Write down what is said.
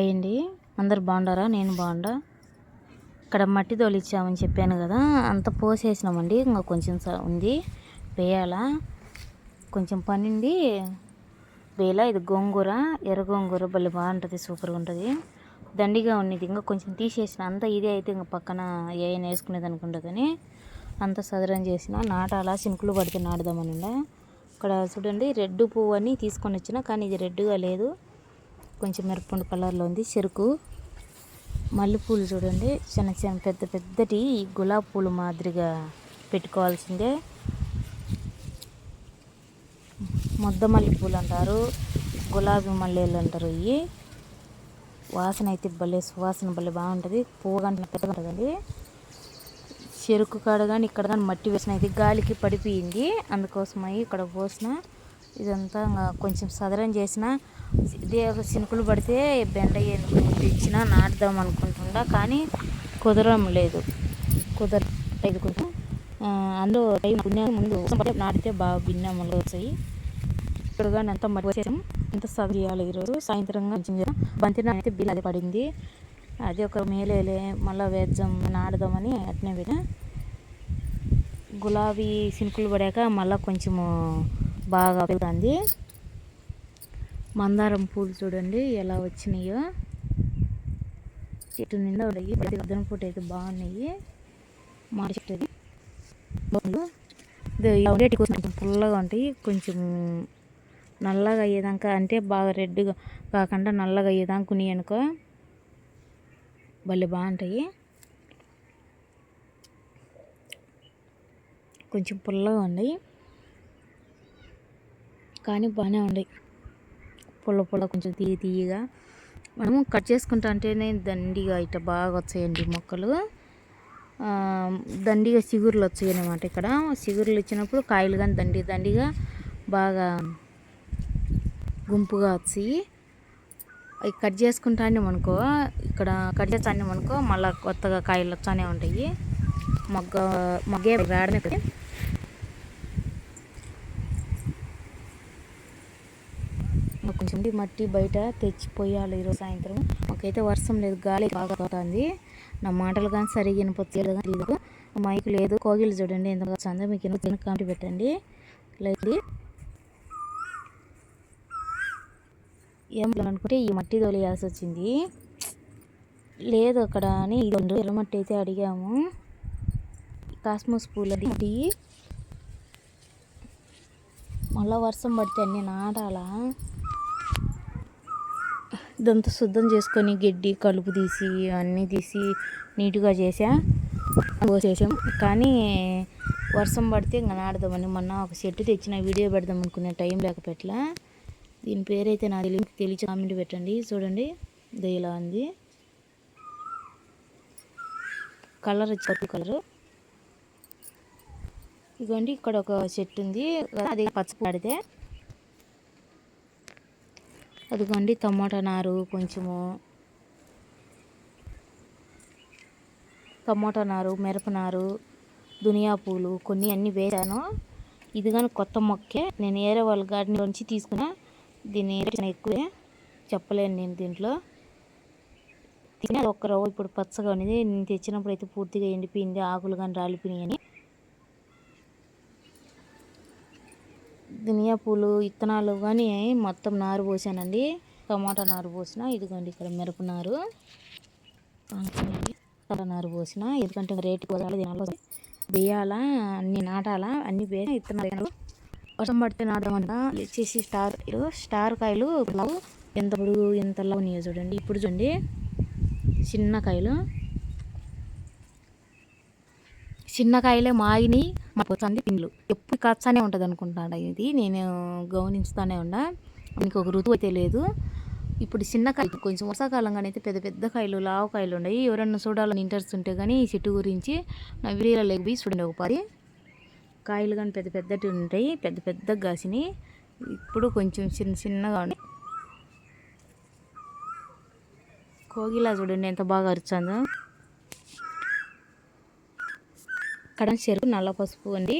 అయ్యండి. అందరు బాగుండారా? నేను బాగుండా? ఇక్కడ మట్టి తోలిచ్చామని చెప్పాను కదా అంత పోసేసినామండి. ఇంకా కొంచెం ఉంది. వేయాలా? కొంచెం పని ఉంది ఇది గోంగూర. ఎర్ర గోంగూర భలే బాగుంటుంది సూపర్గా ఉంటుంది. దండిగా ఉండేది ఇంకా కొంచెం తీసేసిన. అంతా ఇదే అయితే ఇంకా పక్కన ఏమైనా వేసుకునేది అనుకుంటుందని అంత సదరం చేసిన. నాటాలా? సింకులు పడితే నాటుదామని ఇక్కడ చూడండి రెడ్ పువ్వు అని తీసుకొని వచ్చిన కానీ ఇది రెడ్గా లేదు. కొంచెం మిరపండు కలర్లో ఉంది. చెరుకు మల్లెపూలు చూడండి. చిన్న చిన్న పెద్ద పెద్దటి గులాబీ పూలు మాదిరిగా పెట్టుకోవాల్సిందే. ముద్ద మల్లెపూలు అంటారు గులాబీ మల్లెలు అంటారు ఇవి. వాసన అయితే భలే సువాసన భలే బాగుంటుంది. పువ్వు గంట పెద్దగా ఉంటుందండి. చెరుకు కాడ కానీ ఇక్కడ కానీ మట్టి వేసిన ఇది గాలికి పడిపోయింది. అందుకోసమై ఇక్కడ పోసిన ఇదంతా ఇంకా కొంచెం సదరం చేసిన ఇదే ఒక చినుకులు పడితే బెండ ఎందుకు తెచ్చిన నాటుదాం అనుకుంటుండా కానీ కుదరం లేదు. కుదరలేదు కొంచెం అందులో టైం ముందు నాటితే బాగా భిన్నములు వచ్చాయి ఇప్పుడు కానీ అంతా మట్టి వచ్చేసాం అంత సదరు చేయాలి ఈరోజు. సాయంత్రంగా బంతి అయితే బిల్ అది పడింది. అది ఒక మేలేలే మళ్ళీ వేద్దాం నాటుదామని అట్నే విన గులాబీ సినుకులు పడాక మళ్ళీ కొంచెము బాగా పెరుగుతుంది మందారం పూలు చూడండి ఎలా వచ్చినాయో. చెట్టు నిండా ఉన్నాయి. ప్రతి పూట అయితే బాగున్నాయి. మామిడి చెట్టు అది ఉండేటి కొంచెం పుల్లగా ఉంటాయి. కొంచెం నల్లగా అయ్యేదాకా అంటే బాగా రెడ్గా కాకుండా నల్లగా అయ్యేదాకా కొని అనుకో. భలే బాగుంటాయి. కొంచెం పుల్లగా ఉన్నాయి. కానీ బాగానే ఉన్నాయి పొల్ల పొల్ల కొంచెం తీయ తీయగా మనము కట్ చేసుకుంటా అంటేనే దండిగా ఇట్ట బాగా వచ్చాయండి మొక్కలు. దండిగా చిగుర్లు వచ్చాయి అన్నమాట ఇక్కడ. చిగుర్లు ఇచ్చినప్పుడు కాయలు కానీ దండి దండిగా బాగా గుంపుగా వచ్చాయి అవి కట్ చేసుకుంటానే అనుకో ఇక్కడ కట్ చేస్తానే అనుకో మళ్ళీ కొత్తగా కాయలు వచ్చానే ఉంటాయి. మొగ్గ మగ్గే వేడనే కదా. ఇంకా కొంచెం మట్టి బయట తెచ్చిపోయాలి ఈరోజు సాయంత్రం. మాకైతే వర్షం లేదు గాలి బాగా అవుతుంది నా మాటలు కానీ సరిగ్గా వినపొచ్చు కానీ తెలియదు. మైక్ లేదు కోగిలు చూడండి ఎంత వచ్చిందో మీకు ఎందుకు తిన కాంటి పెట్టండి. లేదు ఏం అనుకుంటే ఈ మట్టి తోలియాల్సి వచ్చింది. లేదు అక్కడ అని ఇది రెండు ఎర్ర మట్టి అయితే అడిగాము. కాస్మోస్ పూలు అది మళ్ళీ వర్షం పడితే అన్నీ నాటాలా? ఇదంతా శుద్ధం చేసుకొని గడ్డి కలుపు తీసి అన్నీ తీసి నీట్గా చేసా. చేసాం. కానీ వర్షం పడితే ఇంకా నాడదామని మొన్న ఒక చెట్టు తెచ్చిన వీడియో పెడదాం అనుకునే టైం లేకపెట్లా దీని పేరైతే నాకు తెలియదు. తెలిసి కామెంట్ పెట్టండి. చూడండి. ఇది ఇలా ఉంది. కలర్ వచ్చి పర్పుల్ కలరు. ఇదిగోండి ఇక్కడ ఒక చెట్టు ఉంది. అది పచ్చ పడితే అదిగోండి టమాటా నారు కొంచెము. టమాటా నారు మిరప నారు దునియా పూలు కొన్ని అన్నీ వేసాను. ఇది కానీ కొత్త మొక్కే. నేను ఏరే వాళ్ళ గార్డెన్ నుంచి తీసుకున్నా. దీని ఎక్కువే. చెప్పలేను నేను దీంట్లో. తినే అది ఒక్క రవ్వ ఇప్పుడు పచ్చగా ఉన్నది. నేను తెచ్చినప్పుడు అయితే పూర్తిగా ఎండిపోయింది. ఆకులు కానీ రాలిపోయినాయి అని. ధనియా పూలు విత్తనాలు కానీ మొత్తం నారు పోసానండి. టమాటా నారు పోసిన ఇదిగోండి ఇక్కడ మిరప నారు. టమాటా నారు పోసిన ఎందుకంటే రేటు కుదరాలి దీనివల్ల వేయాలా అన్ని నాటాలా అన్ని వేసి విత్తనాలు వర్షం పడితే నాటమంట వచ్చేసి స్టార్ స్టార్ కాయలు లావు. ఎంత పొడుగు ఎంత లవ్ ఉన్నాయో చూడండి. ఇప్పుడు చూడండి. చిన్న కాయలు. చిన్న కాయలే మాగినాయి. మా పోతుంది పిండ్లు ఎప్పుడు కచ్చానే ఉంటుంది అనుకుంటాడు ఇది? నేను గమనించుతానే ఉన్నా. మీకు ఒక ఋతువు అయితే లేదు. ఇప్పుడు చిన్న కాయలు కొంచెం వర్షాకాలంగానే అయితే పెద్ద పెద్ద కాయలు లావు కాయలు ఉన్నాయి. ఎవరన్నా చూడాలని ఇంట్రెస్ట్ ఉంటే కానీ ఈ చెట్టు గురించి నా వీడియోలో పోయి చూడండి ఒక పది కాయలు కానీ పెద్ద పెద్దటి ఉంటాయి. పెద్ద పెద్ద కాసిని ఇప్పుడు కొంచెం చిన్న చిన్నగా ఉన్నాయి. కోగిలా చూడండి ఎంత బాగా అరుచుందో ఇక్కడ చెరుకు నల్ల పసుపు అండి